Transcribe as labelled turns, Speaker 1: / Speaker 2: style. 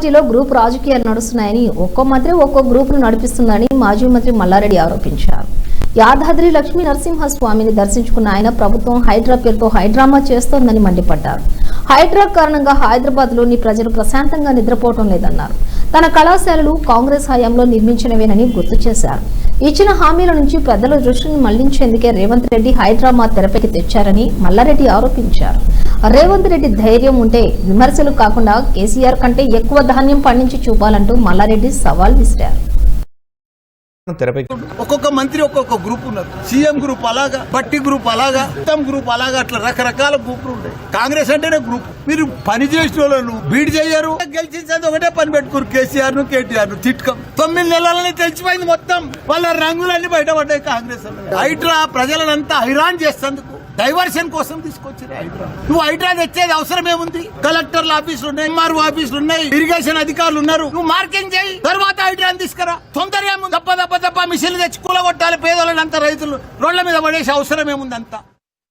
Speaker 1: పార్టీలో గ్రూప్ రాజకీయాలు నడుస్తున్నాయని ఒక్కో మంత్రి ఒక్కో గ్రూపును నడిపిస్తుందని మాజీ మంత్రి మల్లారెడ్డి ఆరోపించారు. యాదాద్రి లక్ష్మీ నరసింహస్వామిని దర్శించుకున్న ఆయన ప్రభుత్వం హైడ్రా పేరుతో హైడ్రామా చేస్తోందని మండిపడ్డారు. హైడ్రా కారణంగా హైదరాబాద్లోని ప్రజలు ప్రశాంతంగా నిద్రపోవటం లేదన్నారు. తన కళాశాలలు కాంగ్రెస్ హయాంలో నిర్మించినవేనని గుర్తు చేశారు. ఇచ్చిన హామీల నుంచి పెద్దల దృష్టిని మళ్ళించేందుకే రేవంత్ రెడ్డి హైదరాబాద్ తెరపైకి తెచ్చారని మల్లారెడ్డి ఆరోపించారు. రేవంత్ రెడ్డి ధైర్యం ఉంటే విమర్శలు కాకుండా కేసీఆర్ కంటే ఎక్కువ ధాన్యం పండించి చూపాలంటూ మల్లారెడ్డి సవాల్ విసిరారు.
Speaker 2: ఒక్కొక్క మంత్రి ఒక్కొక్క గ్రూప్ ఉన్నారు సీఎం గ్రూప్ అలాగా బట్టి గ్రూప్ అలాగా ఉత్తమ్ గ్రూప్ అలాగా అట్లా రకరకాల గ్రూపులు ఉంటాయి. కాంగ్రెస్ అంటేనే గ్రూప్. మీరు పని చేసిన వాళ్ళను బీడ్ చేయరు. గెలిచించేది ఒకటే పని పెట్టుకోరు. కేసీఆర్ను కేటీఆర్ను తిట్టుకం. తొమ్మిది నెలలని తెలిసిపోయింది మొత్తం. వాళ్ళ రంగులన్నీ బయటపడ్డాయి కాంగ్రెస్ వాళ్ళు. హైడ్రా ప్రజలనంతా హైరాన్ చేస్తేందుకు డైవర్షన్ కోసం తీసుకొచ్చారు హైడ్రా. నువ్వు హైడ్రా తెచ్చేది అవసరం ఏముంది? కలెక్టర్ల ఆఫీసులు ఉన్నాయి ఎంఆర్ఓ ఆఫీసులు ఉన్నాయి ఇరిగేషన్ అధికారులు ఉన్నారు. నువ్వు మార్కింగ్ చేయి. తర్వాత హైడ్రాని తీసుకురా. తొందరగా మిషన్లు తెచ్చి కూలగొట్టాలి పేదోళ్ళని అంత రైతులు రోడ్ల మీద పడేసే అవసరం ఏముందంతా